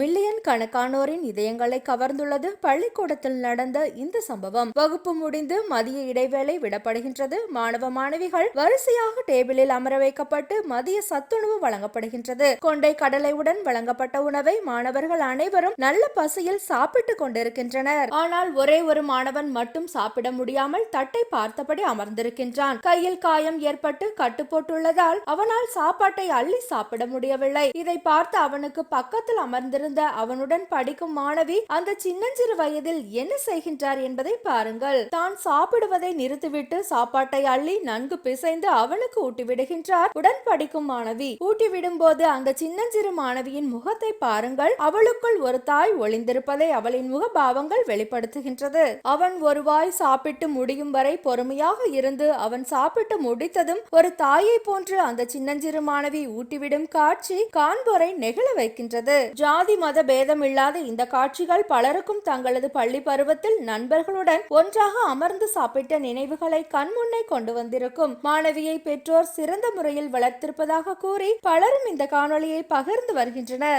Million கணக்கானோரின் இதயங்களை கவர்ந்துள்ளது பள்ளிக்கூடத்தில் நடந்த இந்த சம்பவம். வகுப்பு முடிந்து மதிய இடைவேளை விடப்படுகின்றது. மாணவ மாணவிகள் வரிசையாக டேபிளில் அமர வைக்கப்பட்டு மதிய சத்துணவு வழங்கப்படுகின்றது. கொண்டை கடலையுடன் வழங்கப்பட்ட உணவை மாணவர்கள் அனைவரும் நல்ல பசியில் சாப்பிட்டுக் கொண்டிருக்கின்றனர். ஆனால் ஒரே ஒரு மாணவன் மட்டும் சாப்பிட முடியாமல் தட்டை பார்த்தபடி அமர்ந்திருக்கின்றான். கையில் காயம் ஏற்பட்டு கட்டு போட்டுள்ளதால் அவனால் சாப்பாட்டை அள்ளி சாப்பிட முடியவில்லை. இதை பார்த்து அவனுக்கு பக்கத்தில் அமர்ந்திருந்த அவனுடன் படிக்கும் மாணவி அந்த சின்னஞ்சிறு வயதில் என்ன செய்கின்றார் என்பதை பாருங்கள். தான் சாப்பிடுவதை நிறுத்திவிட்டு சாப்பாட்டை அள்ளி நன்கு பிசைந்து அவனுக்கு ஊட்டிவிடுகின்றார். உடன் படிக்கும் மாணவி ஊட்டிவிடும் போது அந்த சின்னஞ்சிறு மாணவியின் முகத்தை பாருங்கள். அவளுக்குள் ஒரு தாய் ஒளிந்திருப்பதை அவளின் முகபாவங்கள் வெளிப்படுத்துகின்றது. அவன் ஒரு வாய் சாப்பிட்டு முடியும் வரை பொறுமையாக இருந்து அவன் சாப்பிட்டு முடித்ததும் ஒரு தாயை போன்று அந்த சின்னஞ்சிறு மாணவி ஊட்டிவிடும் காட்சி காண்போரை நெகிழ வைக்கின்றது. ஜாதி மத பேதம் இல்லாத இந்த காட்சிகள் பலருக்கும் தங்களது பள்ளி பருவத்தில் நண்பர்களுடன் ஒன்றாக அமர்ந்து சாப்பிட்ட நினைவுகளை கண்முன்னே கொண்டு வந்திருக்கும். மாணவியை பெற்றோர் சிறந்த முறையில் வளர்த்திருப்பதாக கூறி பலரும் இந்த காணொளியை பகிர்ந்து வருகின்றனர்.